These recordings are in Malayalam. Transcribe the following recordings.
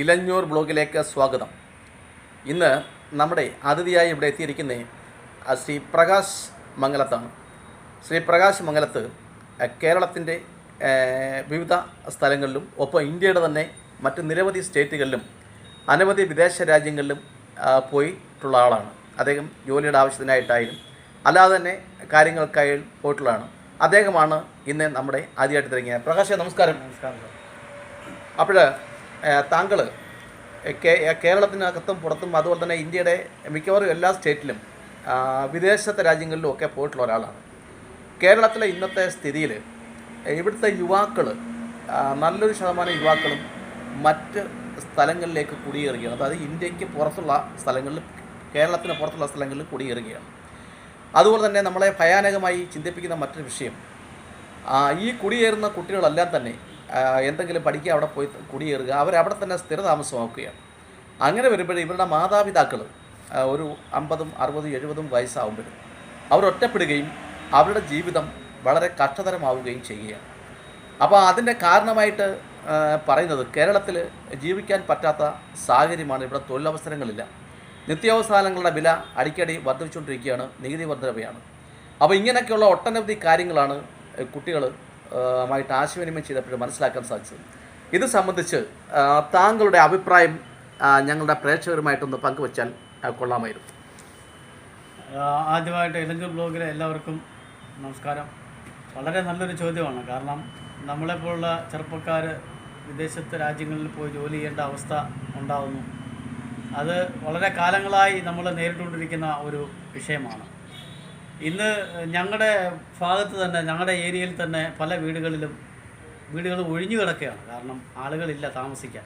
ഇലഞ്ഞൂർ ബ്ലോഗിലേക്ക് സ്വാഗതം. ഇന്ന് നമ്മുടെ അതിഥിയായി ഇവിടെ എത്തിയിരിക്കുന്ന ശ്രീ പ്രകാശ് മംഗലത്താണ്. ശ്രീ പ്രകാശ് മംഗലത്ത് കേരളത്തിന്റെ വിവിധ സ്ഥലങ്ങളിലും ഒപ്പം ഇന്ത്യയുടെ തന്നെ മറ്റ് നിരവധി സ്റ്റേറ്റുകളിലും അനവധി വിദേശ രാജ്യങ്ങളിലും പോയിട്ടുള്ള ആളാണ്. അദ്ദേഹം ജോലിയുടെ ആവശ്യത്തിനായിട്ടായാലും അല്ലാതെ തന്നെ കാര്യങ്ങൾക്കായി പോയിട്ടുള്ളതാണ്. അദ്ദേഹമാണ് ഇന്ന് നമ്മുടെ ആദ്യമായിട്ട് തിരങ്ങിയത് പ്രകാശ് നമസ്കാരം. നമസ്കാരം അപ്പോൾ താങ്കൾ കേരളത്തിനകത്തും പുറത്തും അതുപോലെ തന്നെ ഇന്ത്യയുടെ മിക്കവാറും എല്ലാ സ്റ്റേറ്റിലും വിദേശത്തെ രാജ്യങ്ങളിലും ഒക്കെ പോയിട്ടുള്ള ഒരാളാണ്. കേരളത്തിലെ ഇന്നത്തെ സ്ഥിതിയിൽ ഇവിടുത്തെ യുവാക്കൾ നല്ലൊരു ശതമാനം യുവാക്കളും മറ്റ് സ്ഥലങ്ങളിലേക്ക് കുടിയേറുകയാണ്. അതായത് ഇന്ത്യയ്ക്ക് പുറത്തുള്ള സ്ഥലങ്ങളിൽ കേരളത്തിന് പുറത്തുള്ള സ്ഥലങ്ങളിൽ കുടിയേറുകയാണ്. അതുപോലെ തന്നെ നമ്മളെ ഭയാനകമായി ചിന്തിപ്പിക്കുന്ന മറ്റൊരു വിഷയം ഈ കുടിയേറുന്ന കുട്ടികളെല്ലാം തന്നെ എന്തെങ്കിലും പഠിക്കുക അവിടെ പോയി കുടിയേറുക അവരവിടെ തന്നെ സ്ഥിരതാമസമാക്കുകയാണ്. അങ്ങനെ വരുമ്പോൾ ഇവരുടെ മാതാപിതാക്കൾ ഒരു അമ്പതും അറുപതും എഴുപതും വയസ്സാവുമ്പോഴും അവർ ഒറ്റപ്പെടുകയും അവരുടെ ജീവിതം വളരെ കഷ്ടതരമാവുകയും ചെയ്യുകയാണ്. അപ്പോൾ അതിന്റെ കാരണമായിട്ട് പറയുന്നത് കേരളത്തിൽ ജീവിക്കാൻ പറ്റാത്ത സാഹചര്യമാണ് ഇവിടെ തൊഴിലവസരങ്ങളില്ല. നിത്യാവസാനങ്ങളുടെ വില അടിക്കടി വർദ്ധിച്ചുകൊണ്ടിരിക്കുകയാണ് നികുതി വർദ്ധനവയാണ് അപ്പോൾ ഇങ്ങനെയൊക്കെയുള്ള ഒട്ടനവധി കാര്യങ്ങളാണ് കുട്ടികൾ മായിട്ട് ആശയവിനിമയം ചെയ്തപ്പോഴും മനസ്സിലാക്കാൻ സാധിച്ചത് ഇത് സംബന്ധിച്ച് താങ്കളുടെ അഭിപ്രായം ഞങ്ങളുടെ പ്രേക്ഷകരുമായിട്ടൊന്ന് പങ്കുവച്ചാൽ കൊള്ളാമായിരുന്നു. ആദ്യമായിട്ട് ഇലഞ്ചൂർ ബ്ലോഗിലെ എല്ലാവർക്കും നമസ്കാരം. വളരെ നല്ലൊരു ചോദ്യമാണ്. കാരണം നമ്മളെപ്പോലുള്ള ചെറുപ്പക്കാർ വിദേശത്തെ രാജ്യങ്ങളിൽ പോയി ജോലി ചെയ്യേണ്ട അവസ്ഥ ഉണ്ടാകുന്നു അത് വളരെ കാലങ്ങളായി നമ്മൾ നേരിട്ടുകൊണ്ടിരിക്കുന്ന ഒരു വിഷയമാണ്. ഇന്ന് ഞങ്ങളുടെ ഭാഗത്ത് തന്നെ ഞങ്ങളുടെ ഏരിയയിൽ തന്നെ പല വീടുകളിലും വീടുകൾ ഒഴിഞ്ഞു കിടക്കുകയാണ്. കാരണം ആളുകളില്ല താമസിക്കാൻ.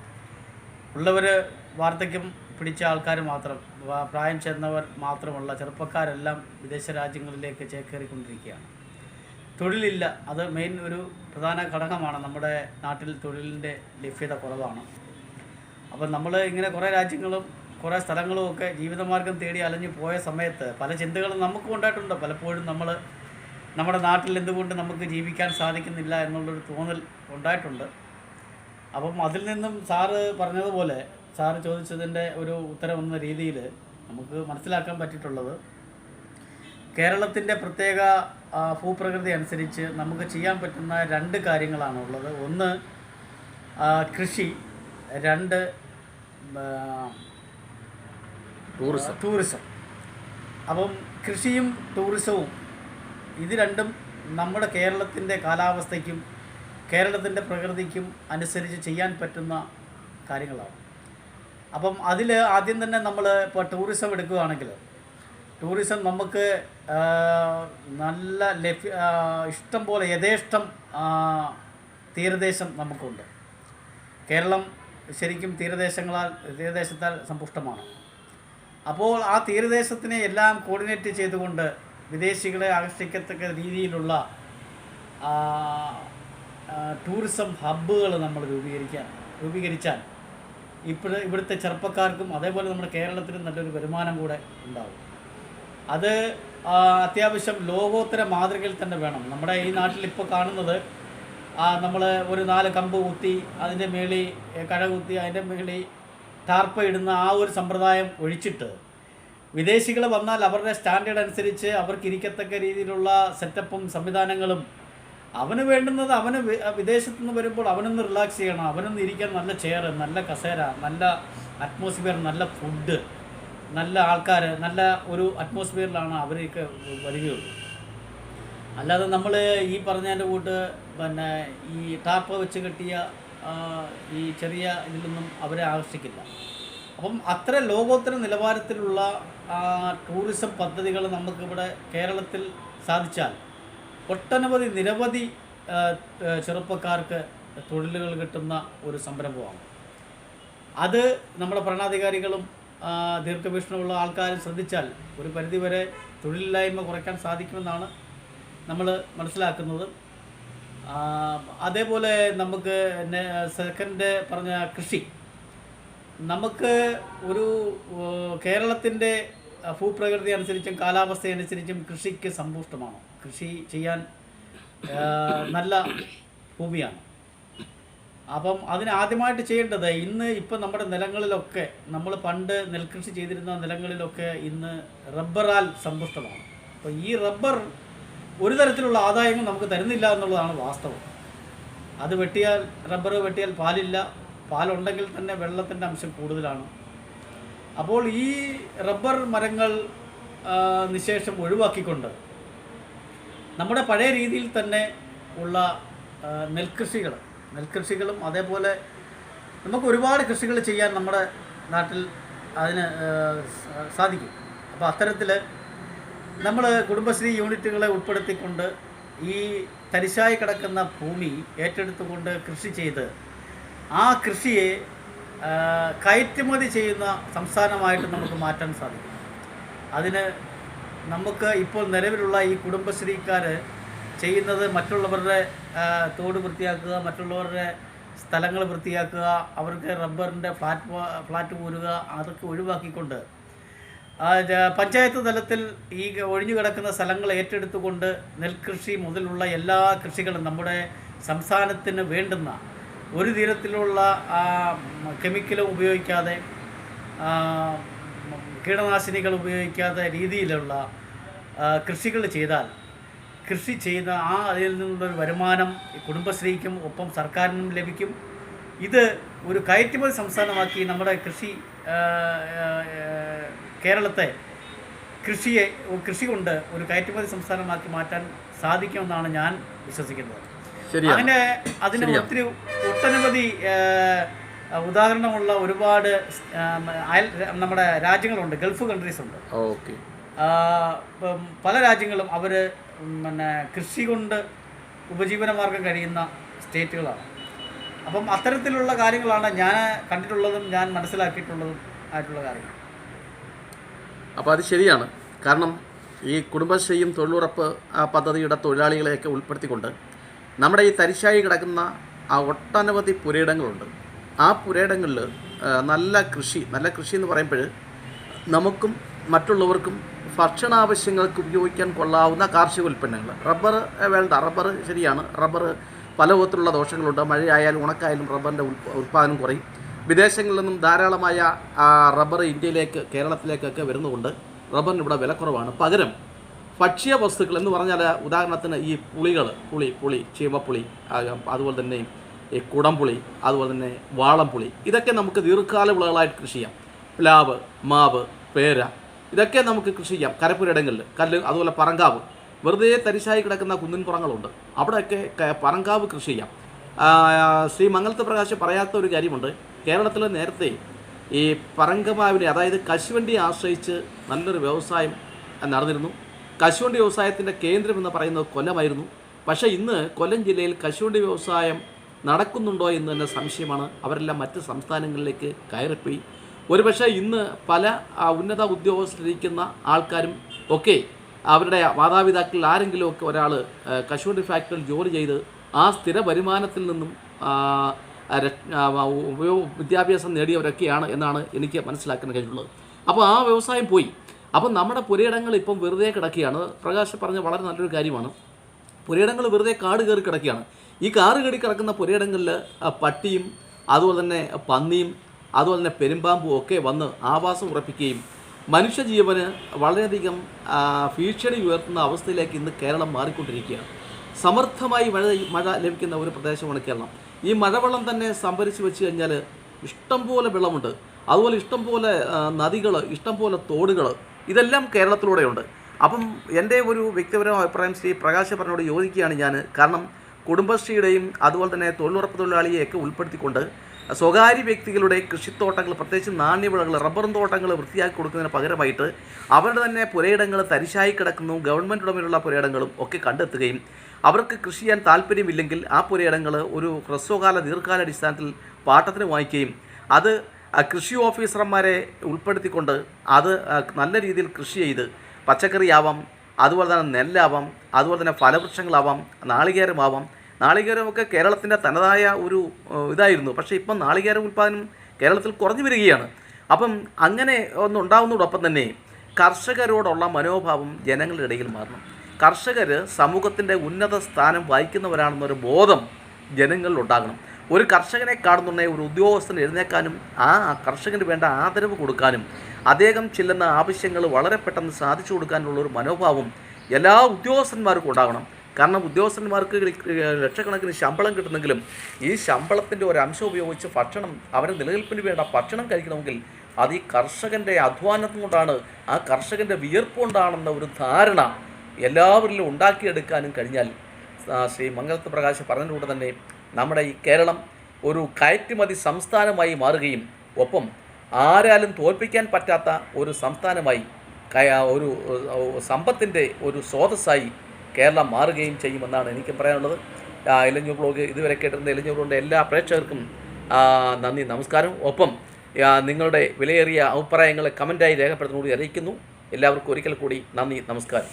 ഉള്ളവർ വാർദ്ധക്യം പിടിച്ച ആൾക്കാർ മാത്രം പ്രായം ചെന്നവർ മാത്രമുള്ള ചെറുപ്പക്കാരെല്ലാം വിദേശ രാജ്യങ്ങളിലേക്ക് ചേക്കേറിക്കൊണ്ടിരിക്കുകയാണ്. തൊഴിലില്ല അത് മെയിൻ ഒരു പ്രധാന ഘടകമാണ്. നമ്മുടെ നാട്ടിൽ തൊഴിലിന്റെ ലഭ്യത കുറവാണ്. അപ്പം നമ്മൾ ഇങ്ങനെ കുറേ രാജ്യങ്ങളും കുറേ സ്ഥലങ്ങളും ഒക്കെ ജീവിതമാർഗം തേടി അലഞ്ഞു പോയ സമയത്ത് പല ചിന്തകളും നമുക്കും ഉണ്ടായിട്ടുണ്ട്. പലപ്പോഴും നമ്മൾ നമ്മുടെ നാട്ടിൽ എന്തുകൊണ്ട് നമുക്ക് ജീവിക്കാൻ സാധിക്കുന്നില്ല എന്നുള്ളൊരു തോന്നൽ ഉണ്ടായിട്ടുണ്ട്. അപ്പം അതിൽ നിന്നും സാറ് പറഞ്ഞതുപോലെ സാറ് ചോദിച്ചതിന്റെ ഒരു ഉത്തരം എന്ന രീതിയിൽ നമുക്ക് മനസ്സിലാക്കാൻ പറ്റിയിട്ടുള്ളത് കേരളത്തിന്റെ പ്രത്യേക ഭൂപ്രകൃതി അനുസരിച്ച് നമുക്ക് ചെയ്യാൻ പറ്റുന്ന രണ്ട് കാര്യങ്ങളാണ് ഉള്ളത് ഒന്ന് കൃഷി. രണ്ട് ടൂറിസം ടൂറിസം അപ്പം കൃഷിയും ടൂറിസവും ഇത് രണ്ടും നമ്മുടെ കേരളത്തിന്റെ കാലാവസ്ഥയ്ക്കും കേരളത്തിന്റെ പ്രകൃതിക്കും അനുസരിച്ച് ചെയ്യാൻ പറ്റുന്ന കാര്യങ്ങളാണ്. അപ്പം അതിൽ ആദ്യം തന്നെ നമ്മൾ ഇപ്പോൾ ടൂറിസം എടുക്കുകയാണെങ്കിൽ ടൂറിസം നമുക്ക് നല്ല ലഭ്യ ഇഷ്ടം പോലെ യഥേഷ്ടം തീരദേശം നമുക്കുണ്ട്. കേരളം ശരിക്കും തീരദേശങ്ങളാൽ തീരദേശത്താൽ സമ്പുഷ്ടമാണ്. അപ്പോൾ ആ തീരദേശത്തിനെ എല്ലാം കോർഡിനേറ്റ് ചെയ്തുകൊണ്ട് വിദേശികളെ ആകർഷിക്കത്തക്ക രീതിയിലുള്ള ടൂറിസം ഹബ്ബുകൾ നമ്മൾ രൂപീകരിക്കാൻ രൂപീകരിച്ചാൽ ഇപ്പോൾ ഇവിടുത്തെ ചെറുപ്പക്കാർക്കും അതേപോലെ നമ്മുടെ കേരളത്തിനും നല്ലൊരു വരുമാനം കൂടെ ഉണ്ടാവും. അത് അത്യാവശ്യം ലോകോത്തര മാതൃകയിൽ തന്നെ വേണം. നമ്മുടെ ഈ നാട്ടിൽ ഇപ്പോൾ കാണുന്നത് നമ്മൾ ഒരു നാല് കമ്പ് കുത്തി അതിന്റെ മേളി കഴ കുത്തി അതിന്റെ മേളി ടാർപ്പ ഇടുന്ന ആ ഒരു സമ്പ്രദായം ഒഴിച്ചിട്ട് വിദേശികൾ വന്നാൽ അവരുടെ സ്റ്റാൻഡേർഡ് അനുസരിച്ച് അവർക്ക് ഇരിക്കത്തക്ക രീതിയിലുള്ള സെറ്റപ്പും സംവിധാനങ്ങളും അവന് വേണ്ടുന്നത് അവന് വിദേശത്തു നിന്ന് വരുമ്പോൾ അവനൊന്ന് റിലാക്സ് ചെയ്യണം അവനൊന്ന് ഇരിക്കാൻ നല്ല ചെയർ നല്ല കസേര നല്ല അറ്റ്മോസ്ഫിയർ നല്ല ഫുഡ് നല്ല ആൾക്കാർ നല്ല ഒരു അറ്റ്മോസ്ഫിയറിലാണ് അവരൊക്കെ വരികയുള്ളൂ. അല്ലാതെ നമ്മൾ ഈ പറഞ്ഞതിന്റെ കൂട്ട് പിന്നെ ഈ ടാപ്പ് വെച്ച് കെട്ടിയ ഈ ചെറിയ ഇതിലൊന്നും അവരെ ആകർഷിക്കില്ല. അപ്പം അത്ര ലോകോത്തര നിലവാരത്തിലുള്ള ടൂറിസം പദ്ധതികൾ നമുക്കിവിടെ കേരളത്തിൽ സാധിച്ചാൽ ഒട്ടനവധി നിരവധി ചെറുപ്പക്കാർക്ക് തൊഴിലുകൾ കിട്ടുന്ന ഒരു സംരംഭമാണ്. അത് നമ്മുടെ ഭരണാധികാരികളും ദീർഘവീക്ഷണമുള്ള ആൾക്കാരും ശ്രദ്ധിച്ചാൽ ഒരു പരിധിവരെ തൊഴിലില്ലായ്മ കുറയ്ക്കാൻ സാധിക്കുമെന്നാണ് നമ്മൾ മനസ്സിലാക്കുന്നത്. അതേപോലെ നമുക്ക് സെക്കൻഡ് പറഞ്ഞ കൃഷി. നമുക്ക് ഒരു കേരളത്തിന്റെ ഭൂപ്രകൃതി അനുസരിച്ചും കാലാവസ്ഥ അനുസരിച്ചും കൃഷിക്ക് സമ്പുഷ്ടമാണ്. കൃഷി ചെയ്യാൻ നല്ല ഭൂമിയാണ്. അപ്പം അതിന് ആദ്യമായിട്ട് ചെയ്യേണ്ടത് ഇന്ന് ഇപ്പം നമ്മുടെ നിലങ്ങളിലൊക്കെ നമ്മൾ പണ്ട് നെൽകൃഷി ചെയ്തിരുന്ന നിലങ്ങളിലൊക്കെ ഇന്ന് റബ്ബറാൽ സമ്പുഷ്ടമാണ്. അപ്പോൾ ഈ റബ്ബർ ഒരു തരത്തിലുള്ള ആദായങ്ങൾ നമുക്ക് തരുന്നില്ല എന്നുള്ളതാണ് വാസ്തവം. അത് വെട്ടിയാൽ റബ്ബർ വെട്ടിയാൽ പാലില്ല. പാലുണ്ടെങ്കിൽ തന്നെ വെള്ളത്തിന്റെ അംശം കൂടുതലാണ്. അപ്പോൾ ഈ റബ്ബർ മരങ്ങൾ നിശേഷം ഒഴിവാക്കിക്കൊണ്ട് നമ്മുടെ പഴയ രീതിയിൽ തന്നെ ഉള്ള നെൽകൃഷികൾ നെൽകൃഷികളും അതേപോലെ നമുക്ക് ഒരുപാട് കൃഷികൾ ചെയ്യാൻ നമ്മുടെ നാട്ടിൽ അതിന് സാധിക്കും. അപ്പോൾ അത്തരത്തിൽ നമ്മൾ കുടുംബശ്രീ യൂണിറ്റുകളെ ഉൾപ്പെടുത്തിക്കൊണ്ട് ഈ തരിശായി കിടക്കുന്ന ഭൂമി ഏറ്റെടുത്തുകൊണ്ട് കൃഷി ചെയ്ത് ആ കൃഷിയെ കയറ്റുമതി ചെയ്യുന്ന സംസ്ഥാനമായിട്ട് നമുക്ക് മാറ്റാൻ സാധിക്കും. അതിന് നമുക്ക് ഇപ്പോൾ നിലവിലുള്ള ഈ കുടുംബശ്രീക്കാർ ചെയ്യുന്നത് മറ്റുള്ളവരുടെ തോട് വൃത്തിയാക്കുക മറ്റുള്ളവരുടെ സ്ഥലങ്ങൾ വൃത്തിയാക്കുക അവർക്ക് റബ്ബറിന്റെ ഫ്ലാറ്റ് ഫ്ലാറ്റ് പോരുക അതൊക്കെ ഒഴിവാക്കിക്കൊണ്ട് പഞ്ചായത്ത് തലത്തിൽ ഈ ഒഴിഞ്ഞു കിടക്കുന്ന സ്ഥലങ്ങൾ ഏറ്റെടുത്തുകൊണ്ട് നെൽകൃഷി മുതലുള്ള എല്ലാ കൃഷികളും നമ്മുടെ സംസ്ഥാനത്തിന് വേണ്ടുന്ന ഒരു തീരത്തിലുള്ള കെമിക്കലും ഉപയോഗിക്കാതെ കീടനാശിനികൾ ഉപയോഗിക്കാതെ രീതിയിലുള്ള കൃഷികൾ ചെയ്താൽ കൃഷി ചെയ്ത ആ അതിൽ നിന്നുള്ളൊരു വരുമാനം കുടുംബശ്രീക്കും ഒപ്പം സർക്കാരിനും ലഭിക്കും. ഇത് ഒരു കയറ്റുമതി സംസ്ഥാനമാക്കി നമ്മുടെ കൃഷി കേരളത്തെ കൃഷിയെ കൃഷി കൊണ്ട് ഒരു കയറ്റുമതി സംസ്ഥാനമാക്കി മാറ്റാൻ സാധിക്കുമെന്നാണ് ഞാൻ വിശ്വസിക്കുന്നത്. അങ്ങനെ അതിന്. ഒത്തിരി ഒട്ടനവധി ഉദാഹരണമുള്ള ഒരുപാട് അയൽ നമ്മുടെ രാജ്യങ്ങളുണ്ട്. ഗൾഫ് കൺട്രീസ് ഉണ്ട്. പല രാജ്യങ്ങളും അവർ പിന്നെ കൃഷി കൊണ്ട് ഉപജീവനമാർഗം കഴിയുന്ന സ്റ്റേറ്റുകളാണ്. അപ്പം അത്തരത്തിലുള്ള കാര്യങ്ങളാണ് ഞാൻ കണ്ടിട്ടുള്ളതും ഞാൻ മനസ്സിലാക്കിയിട്ടുള്ളതും ആയിട്ടുള്ള കാര്യങ്ങൾ. അപ്പോൾ അത് ശരിയാണ്. കാരണം ഈ കുടുംബശ്രീയും തൊഴിലുറപ്പ് പദ്ധതിയുടെ തൊഴിലാളികളെയൊക്കെ ഉൾപ്പെടുത്തിക്കൊണ്ട് നമ്മുടെ ഈ തരിശായി കിടക്കുന്ന ആ ഒട്ടനവധി പുരയിടങ്ങളുണ്ട്. ആ പുരയിടങ്ങളിൽ നല്ല കൃഷി നല്ല കൃഷി എന്ന് പറയുമ്പോൾ നമുക്കും മറ്റുള്ളവർക്കും ഭക്ഷണാവശ്യങ്ങൾക്ക് ഉപയോഗിക്കാൻ കൊള്ളാവുന്ന കാർഷിക ഉൽപ്പന്നങ്ങൾ റബ്ബർ വേണ്ട റബ്ബർ ശരിയാണ്. റബ്ബർ പല വിധത്തിലുള്ള ദോഷങ്ങളുണ്ട്. മഴയായാലും ഉണക്കായാലും റബ്ബറിന്റെ ഉൽപ്പ ഉൽപ്പാദനം കുറയും. വിദേശങ്ങളിൽ നിന്നും ധാരാളമായ റബ്ബർ ഇന്ത്യയിലേക്ക് കേരളത്തിലേക്കൊക്കെ വരുന്നതുകൊണ്ട് റബ്ബറിന് ഇവിടെ വിലക്കുറവാണ്. പകരം ഭക്ഷ്യ വസ്തുക്കൾ എന്ന് പറഞ്ഞാൽ ഉദാഹരണത്തിന് ഈ പുളികൾ പുളി പുളി ചീമപ്പുളി അതുപോലെ തന്നെ ഈ കുടംപുളി അതുപോലെ തന്നെ വാളംപുളി ഇതൊക്കെ നമുക്ക് ദീർഘകാല വിളകളായിട്ട് കൃഷി ചെയ്യാം. പ്ലാവ് മാവ് പേര ഇതൊക്കെ നമുക്ക് കൃഷി ചെയ്യാം. കരപ്പുരയിടങ്ങളിൽ കല്ല് അതുപോലെ പറങ്കാവ്. വെറുതെ തരിശായി കിടക്കുന്ന കുന്നിൻ പുറങ്ങളുണ്ട്. അവിടെയൊക്കെ പറങ്കാവ് കൃഷി ചെയ്യാം. ശ്രീ മംഗലത്ത് പ്രകാശ് പറയാത്ത ഒരു കാര്യമുണ്ട്. കേരളത്തിൽ നേരത്തെ ഈ പറങ്കമാവിനെ അതായത് കശുവണ്ടിയെ ആശ്രയിച്ച് നല്ലൊരു വ്യവസായം നടന്നിരുന്നു. കശുവണ്ടി വ്യവസായത്തിന്റെ കേന്ദ്രം എന്ന് പറയുന്നത് കൊല്ലമായിരുന്നു. പക്ഷേ ഇന്ന് കൊല്ലം ജില്ലയിൽ കശുവണ്ടി വ്യവസായം നടക്കുന്നുണ്ടോ എന്ന് തന്നെ സംശയമാണ്. അവരെല്ലാം മറ്റ് സംസ്ഥാനങ്ങളിലേക്ക് കയറിപ്പോയി. ഒരുപക്ഷെ ഇന്ന് പല ഉന്നത ഉദ്യോഗസ്ഥരിക്കുന്ന ആൾക്കാരും ഒക്കെ അവരുടെ മാതാപിതാക്കളിൽ ആരെങ്കിലുമൊക്കെ ഒരാൾ കശുവണ്ടി ഫാക്ടറിയിൽ ജോലി ചെയ്ത് ആ സ്ഥിര വരുമാനത്തിൽ നിന്നും വിദ്യാഭ്യാസം നേടിയവരൊക്കെയാണ് എന്നാണ് എനിക്ക് മനസ്സിലാക്കാൻ കഴിഞ്ഞുള്ളത് അപ്പോൾ ആ വ്യവസായം പോയി. അപ്പം നമ്മുടെ പുരയിടങ്ങൾ ഇപ്പം വെറുതെ കിടക്കുകയാണ്. പ്രകാശ് പറഞ്ഞ വളരെ നല്ലൊരു കാര്യമാണ്. പുരയിടങ്ങൾ വെറുതെ കാട് കയറി കിടക്കുകയാണ്. ഈ കാട് കയറി കിടക്കുന്ന പുരയിടങ്ങളിൽ പട്ടിയും അതുപോലെ തന്നെ പന്നിയും അതുപോലെ തന്നെ പെരുമ്പാമ്പും ഒക്കെ വന്ന് ആവാസം ഉറപ്പിക്കുകയും മനുഷ്യജീവന് വളരെയധികം ഭീഷണി ഉയർത്തുന്ന അവസ്ഥയിലേക്ക് ഇന്ന് കേരളം മാറിക്കൊണ്ടിരിക്കുകയാണ്. സമർത്ഥമായി മഴ മഴ ലഭിക്കുന്ന ഒരു പ്രദേശമാണ് കേരളം. ഈ മഴവെള്ളം തന്നെ സംഭരിച്ച് വെച്ച് കഴിഞ്ഞാൽ ഇഷ്ടംപോലെ വെള്ളമുണ്ട്. അതുപോലെ ഇഷ്ടംപോലെ നദികൾ ഇഷ്ടംപോലെ തോടുകൾ ഇതെല്ലാം കേരളത്തിലൂടെയുണ്ട്. അപ്പം എന്റെ ഒരു വ്യക്തിപരമായ അഭിപ്രായം ശ്രീ പ്രകാശ് പറഞ്ഞോട് യോജിക്കുകയാണ് ഞാൻ കാരണം കുടുംബശ്രീയുടെയും അതുപോലെ തന്നെ തൊഴിലുറപ്പ് തൊഴിലാളിയെയൊക്കെ ഉൾപ്പെടുത്തിക്കൊണ്ട് സ്വകാര്യ വ്യക്തികളുടെ കൃഷിത്തോട്ടങ്ങൾ പ്രത്യേകിച്ച് നാണ്യവിളകൾ റബ്ബറും തോട്ടങ്ങൾ വൃത്തിയാക്കി കൊടുക്കുന്നതിന് പകരമായിട്ട് അവരുടെ തന്നെ പുരയിടങ്ങൾ തരിശായി കിടക്കുന്നു. ഗവൺമെന്റ് ഉടമയിലുള്ള പുരയിടങ്ങളും ഒക്കെ കണ്ടെത്തുകയും അവർക്ക് കൃഷി ചെയ്യാൻ താല്പര്യമില്ലെങ്കിൽ ആ പുരയിടങ്ങൾ ഒരു ഹ്രസ്വകാല ദീർഘകാല അടിസ്ഥാനത്തിൽ പാട്ടത്തിന് വാങ്ങിക്കുകയും അത് കൃഷി ഓഫീസർമാരെ ഉൾപ്പെടുത്തിക്കൊണ്ട് അത് നല്ല രീതിയിൽ കൃഷി ചെയ്ത് പച്ചക്കറിയാവാം അതുപോലെ തന്നെ നെല്ലാവാം അതുപോലെ തന്നെ ഫലവൃക്ഷങ്ങളാവാം നാളികേരമാവാം നാളികേരമൊക്കെ കേരളത്തിന്റെ തനതായ ഒരു ഇതായിരുന്നു. പക്ഷേ ഇപ്പം നാളികേര ഉൽപ്പാദനം കേരളത്തിൽ കുറഞ്ഞു വരികയാണ്. അപ്പം അങ്ങനെ ഒന്ന് ഉണ്ടാവുന്നതോടൊപ്പം തന്നെ കർഷകരോടുള്ള മനോഭാവം ജനങ്ങളുടെ ഇടയിൽ മാറണം. കർഷകർ സമൂഹത്തിന്റെ ഉന്നത സ്ഥാനം വഹിക്കുന്നവരാണെന്നൊരു ബോധം ജനങ്ങളിൽ ഉണ്ടാകണം. ഒരു കർഷകനെ കാണുന്നുണ്ടെങ്കിൽ ഒരു ഉദ്യോഗസ്ഥന് എഴുന്നേക്കാനും ആ കർഷകന് വേണ്ട ആദരവ് കൊടുക്കാനും അദ്ദേഹം ചെല്ലുന്ന ആവശ്യങ്ങൾ വളരെ പെട്ടെന്ന് സാധിച്ചു കൊടുക്കാനുള്ള ഒരു മനോഭാവം എല്ലാ ഉദ്യോഗസ്ഥന്മാർക്കും ഉണ്ടാകണം. കാരണം ഉദ്യോഗസ്ഥന്മാർക്ക് ലക്ഷക്കണക്കിന് ശമ്പളം കിട്ടുന്നെങ്കിലും ഈ ശമ്പളത്തിന്റെ ഒരു അംശം ഉപയോഗിച്ച് ഭക്ഷണം അവരെ നിലനിൽപ്പിന് വേണ്ട ഭക്ഷണം കഴിക്കണമെങ്കിൽ അത് ഈ കർഷകന്റെ അധ്വാനം കൊണ്ടാണ് ആ കർഷകന്റെ വിയർപ്പ് കൊണ്ടാണെന്ന ഒരു ധാരണ എല്ലാവരിലും ഉണ്ടാക്കിയെടുക്കാനും കഴിഞ്ഞാൽ ശ്രീ മംഗലത്ത് പ്രകാശ് പറഞ്ഞതുകൊണ്ട് തന്നെ നമ്മുടെ ഈ കേരളം ഒരു കയറ്റുമതി സംസ്ഥാനമായി മാറുകയും ഒപ്പം ആരാലും തോൽപ്പിക്കാൻ പറ്റാത്ത ഒരു സംസ്ഥാനമായി ഒരു സമ്പത്തിന്റെ ഒരു സ്രോതസ്സായി കേരളം മാറുകയും ചെയ്യുമെന്നാണ് എനിക്ക് പറയാനുള്ളത്. ഇലഞ്ഞൂർ ബ്ലോഗ് ഇതുവരെ കേട്ടിരുന്ന ഇലഞ്ഞൂർ ബ്ലോഗിന്റെ എല്ലാ പ്രേക്ഷകർക്കും നന്ദി നമസ്കാരം. ഒപ്പം നിങ്ങളുടെ വിലയേറിയ അഭിപ്രായങ്ങൾ കമന്റായി രേഖപ്പെടുത്തുന്നതോടെ അറിയിക്കുന്നു. എല്ലാവർക്കും ഒരിക്കൽ കൂടി നന്ദി നമസ്കാരം.